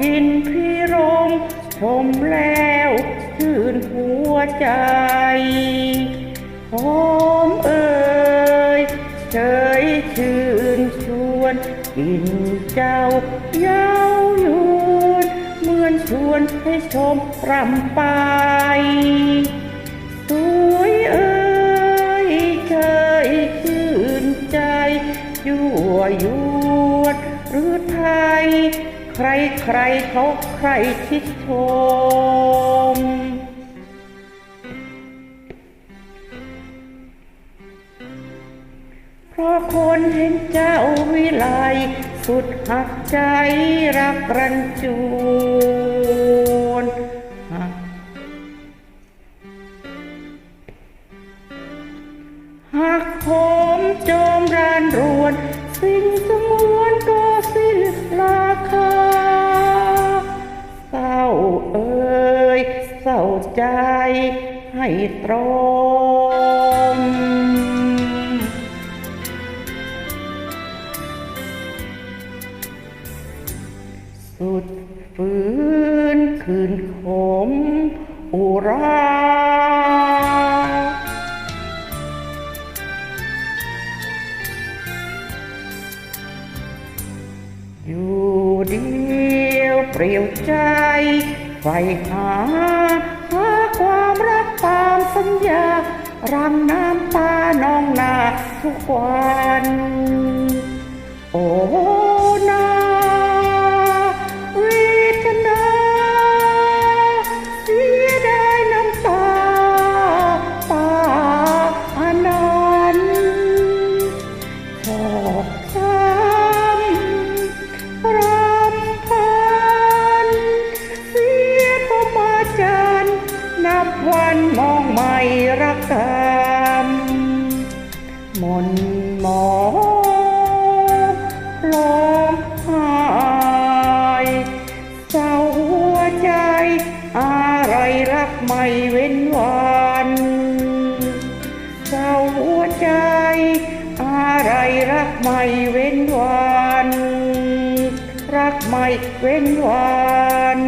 ยินพิรมชมแล้วชื่นหัวใจหอมเอ่ยเฉยชื่นชวนกินเจ้าเย้ายวนเหมือนชวนให้ชมรำไปสวยเอ่ยเชยชื่นใจยั่วยวนหรือไทย ใครใครเขาใครชิดชม เพราะคนเห็นเจ้าวิไลสุดหักใจรักรันจวนหักหากผมโจมรานรวน สิ่งสมวน เศร้าใจให้ตรงสุดฝืนคืนขมอุราอยู่เดียวเปลี่ยวใจ ฟหาหาความรักตามสัญญารังน้ำตานองนาทุกวัน โอ้นาวิทนาเสียดายน้ำตาตาอนันต์ชอกช้ำ ไม่รักกันหมนหมองลมหายเศร้าหัวใจ อะไรรักไม่เว้นวันเศร้าหัวใจ อะไรรักไม่เว้นวัน รักไม่เว้นวัน